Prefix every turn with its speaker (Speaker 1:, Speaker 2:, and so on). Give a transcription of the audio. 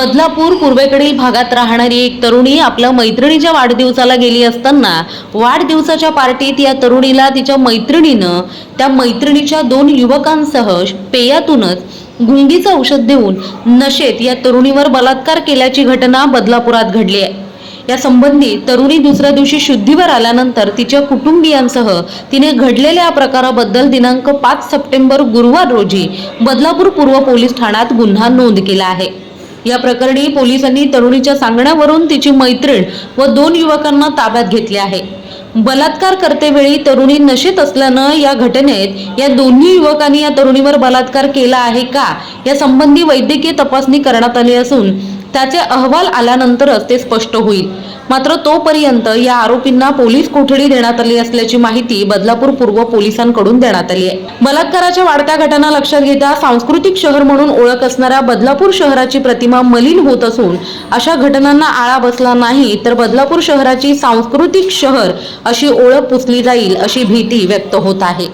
Speaker 1: बदलापूर पूर्वेकडील भागात राहणारी एक तरुणी आपल्या मैत्रिणीच्या वाढदिवसाला गेली असताना वाढदिवसाच्या पार्टीत या तरुणीला तिच्या मैत्रिणीनं त्या मैत्रिणीच्या दोन युवकांसह पेयातूनच गुंगीचं औषध देऊन नशेत या तरुणीवर बलात्कार केल्याची घटना बदलापुरात घडली आहे. या संबंधी तरुणी दुसऱ्या दिवशी शुद्धीवर आल्यानंतर तिच्या कुटुंबियांसह तिने घडलेल्या या प्रकाराबद्दल दिनांक पाच सप्टेंबर गुरुवार रोजी बदलापूर पूर्व पोलीस ठाण्यात गुन्हा नोंद केला आहे. या प्रकरणी पोलिसांनी तरुणीच्या सांगण्यावरून तिची मैत्रीण व दोन युवकांना ताब्यात घेतले आहे. बलात्कार करतेवेळी तरुणी नशेत असल्यानं या घटनेत या दोन्ही युवकांनी या तरुणीवर बलात्कार केला आहे का? या संबंधी वैद्यकीय तपासणी करण्यात आली असून त्याचे अहवाल आल्यानंतरच ते स्पष्ट होईल. मात्र तोपर्यंत या आरोपींना पोलीस कोठडी देण्यात आली असल्याची माहिती बदलापूर पूर्व पोलिसांकडून देण्यात आली आहे. बलात्काराच्या वाढत्या घटना लक्षात घेता सांस्कृतिक शहर म्हणून ओळख असणाऱ्या बदलापूर शहराची प्रतिमा मलिन होत असून अशा घटनांना आळा बसला नाही तर बदलापूर शहराची सांस्कृतिक शहर अशी ओळख पुसली जाईल अशी भीती व्यक्त होत आहे.